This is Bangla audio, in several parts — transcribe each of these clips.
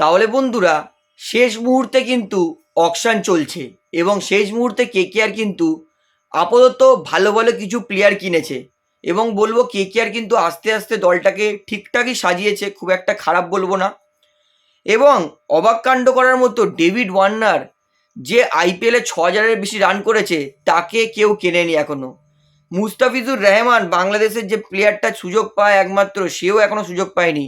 তাহলে বন্ধুরা, শেষ মুহূর্তে কিন্তু অকশান চলছে এবং শেষ মুহূর্তে কেকেআর কিন্তু আপাতত ভালো ভালো কিছু প্লেয়ার কিনেছে এবং বলব কেকেআর কিন্তু আস্তে আস্তে দলটাকে ঠিকঠাকই সাজিয়েছে, খুব একটা খারাপ বলব না। এবং অবাক কাণ্ড করার মতো ডেভিড ওয়ার্নার যে আইপিএলে ছ হাজারের বেশি রান করেছে, তাকে কেউ কেনেনি এখনও মুস্তাফিজুর রহমান বাংলাদেশের যে প্লেয়ারটা সুযোগ পায় একমাত্র, সেও এখনও সুযোগ পায়নি।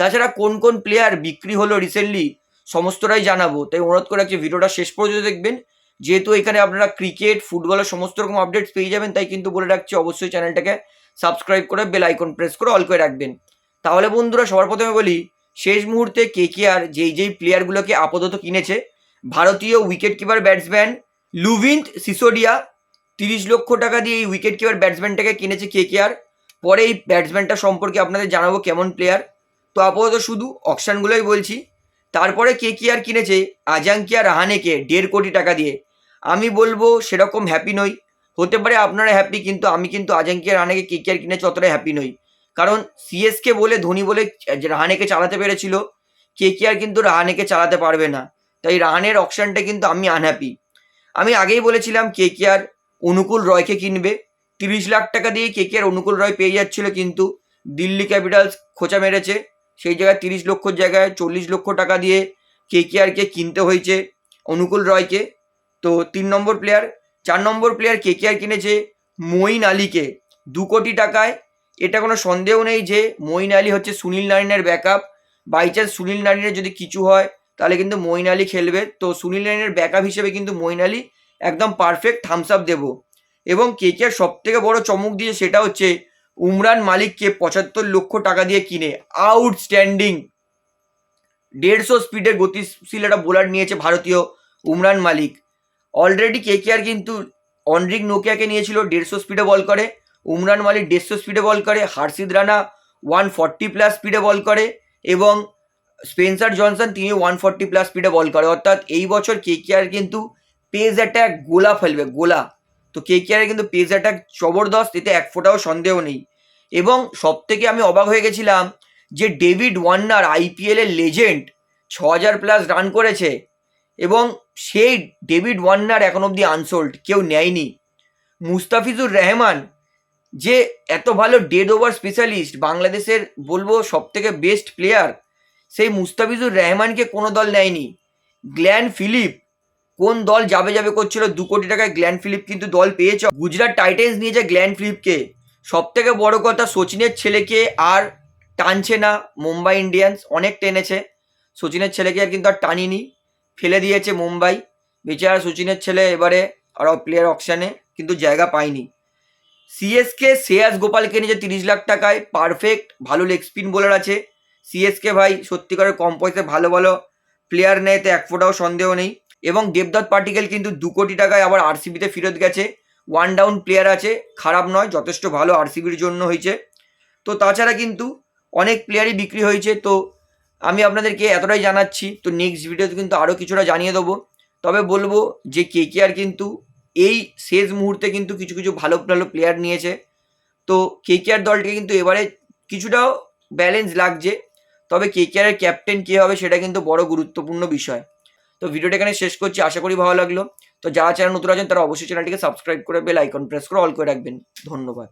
তাছাড়া কোন কোন প্লেয়ার বিক্রি হলো রিসেন্টলি সমস্তটাই জানাব। তাই অনুরোধ করে রাখছি ভিডিওটা শেষ পর্যন্ত দেখবেন। যেহেতু এখানে আপনারা ক্রিকেট ফুটবলের সমস্ত রকম আপডেটস পেয়ে যাবেন, তাই কিন্তু বলে রাখছি অবশ্যই চ্যানেলটাকে সাবস্ক্রাইব করে বেল আইকন প্রেস করে অল করে রাখবেন। তাহলে বন্ধুরা, সবার প্রথমে বলি, শেষ মুহূর্তে কে কে আর যেই যেই প্লেয়ারগুলোকে আপাতত কিনেছে, ভারতীয় wicket keeper batsman Luvnith Sisodia, তিরিশ লক্ষ টাকা দিয়ে এই উইকেট কিপার ব্যাটসম্যানটাকে কিনেছে কে কে আর পরে এই ব্যাটসম্যানটা সম্পর্কে আপনাদের জানাব কেমন প্লেয়ার তো আপাতত শুধু অকশানগুলোই বলছি। তারপরে কে কে আর কিনেছে? আজাঙ্কিয়া রাহানেকে দেড় কোটি টাকা দিয়ে। আমি বলব সেরকম হ্যাপি নই। হতে পারে আপনারা হ্যাপি কিন্তু আমি কিন্তু আজাঙ্কিয়া রাহানেকে কে কে আর কিনেছে অতটা হ্যাপি নই। কারণ সিএসকে বলে, ধোনি বলে রাহানেকে চালাতে পেরেছিল, কে কে আর কিন্তু রাহানেকে চালাতে পারবে না। তাই রাহানের অপশানটা কিন্তু আমি আনহ্যাপি আমি আগেই বলেছিলাম, কে কে আর অনুকূল রয়কে কিনবে। তিরিশ লাখ টাকা দিয়ে কে কে আর অনুকূল রয় পেয়ে যাচ্ছিল, কিন্তু দিল্লি ক্যাপিটালস খোঁচা মেরেছে। সেই জায়গায় তিরিশ লক্ষর জায়গায় চল্লিশ লক্ষ টাকা দিয়ে কে কে আরকে কিনতে হয়েছে অনুকূল রয়কে। তো তিন নম্বর প্লেয়ার চার নম্বর প্লেয়ার কে কে আর কিনেছে মঈন আলীকে। দু কোটি টাকায়। এটা কোনো সন্দেহ নেই যে মঈন আলী হচ্ছে সুনীল নারিনের ব্যাকআপ বাই চান্স সুনীল নারিনের যদি কিছু হয়, তাহলে কিন্তু মঈন আলী খেলবে। তো সুনীল নারিনের ব্যাকআপ হিসেবে কিন্তু মঈন আলী একদম পারফেক্ট থামস আপ দেবো। এবং কে কে সব থেকে বড় চমক দিয়ে সেটা হচ্ছে উমরান মালিককে পঁচাত্তর লক্ষ টাকা দিয়ে কিনে। আউটস্ট্যান্ডিং। দেড়শো স্পিডের গতিশীল একটা বোলার নিয়েছে ভারতীয় উমরান মালিক। অলরেডি কে আর কিন্তু অনরিক নোকিয়াকে নিয়েছিল, দেড়শো স্পিডে বল করে। উমরান মালিক দেড়শো স্পিডে বল করে, Harshit Rana one forty plus স্পিডে বল করে এবং স্পেন্সার জনসন তিনি ওয়ান ফর্টি প্লাস স্পিডে বল করে। অর্থাৎ এই বছর কে আর কিন্তু পেজ অ্যাটাক গোলা ফেলবে, গোলা। তো কে কে আর কিন্তু পেজ অ্যাটাক জবরদস্ত, এতে এক ফোঁটাও সন্দেহ নেই। এবং সব থেকে আমি অবাক হয়ে গেছিলাম যে ডেভিড ওয়ার্নার আইপিএলের লেজেন্ড ছ হাজার প্লাস রান করেছে এবং সেই ডেভিড ওয়ার্নার এখন অবধি আনসোল্ড, কেউ নেয়নি। মুস্তাফিজুর রহমান যে এত ভালো ডেড ওভার স্পেশালিস্ট বাংলাদেশের বলব সব থেকে বেস্ট প্লেয়ার সেই মুস্তাফিজুর রহমানকে কোনো দল নেয়নি। গ্ল্যান ফিলিপ, কোন দল যাবে যাবে করছিল, দু কোটি টাকায় গ্ল্যান ফিলিপ কিন্তু দল পেয়েছে। গুজরাট টাইটেন্স নিয়েছে গ্ল্যান ফিলিপকে। সব থেকে বড় কথা সচিনের ছেলেকে আর টানছে না। মুম্বাই ইন্ডিয়ান্স অনেক টেনেছে। সচিনের ছেলেকে আর কিন্তু আর টানিনি। ফেলে দিয়েছে মুম্বাই। বেচারা সচিনের ছেলে এবারে আর প্লেয়ার অপশানে কিন্তু জায়গা পায়নি। সিএসকে শ্রেয়াস গোপালকে নিয়েছে তিরিশ লাখ টাকায় পারফেক্ট ভালো লেগ স্পিন বোলার আছে। সিএসকে ভাই, সত্যিকারের কম পয়সায় ভালো ভালো প্লেয়ার নেয় এতে এক ফোটাও সন্দেহ নেই। এবং দেবদত্ত পার্টিকেল কিন্তু দু কোটি টাকায় আবার আরসিবিতে ফেরত গেছে। ওয়ান ডাউন প্লেয়ার আছে, খারাপ নয়, যথেষ্ট ভালো আরসিবির জন্য হয়েছে। তো তাছাড়া কিন্তু অনেক প্লেয়ারই বিক্রি হয়েছে, তো আমি আপনাদেরকে এতটাই জানাচ্ছি, তো নেক্সট ভিডিওতে কিন্তু আরও কিছুটা জানিয়ে দেবো। তবে বলব যে কে কে আর কিন্তু এই শেষ মুহূর্তে কিন্তু কিছু কিছু ভালো ভালো প্লেয়ার নিয়েছে। তো কে কে আর দলটাকে কিন্তু এবারে কিছুটাও ব্যালেন্স লাগছে, তবে কে কে আরের ক্যাপ্টেন কে হবে সেটা কিন্তু বড় গুরুত্বপূর্ণ বিষয়। তো ভিডিওটা এখানে শেষ করছি, আশা করি ভালো লাগল। তো যারা চ্যানেল নতুন আছেন, তারা অবশ্যই চ্যানেলটিকে সাবস্ক্রাইব করে বেল আইকন প্রেস করে অল করে রাখবেন। ধন্যবাদ।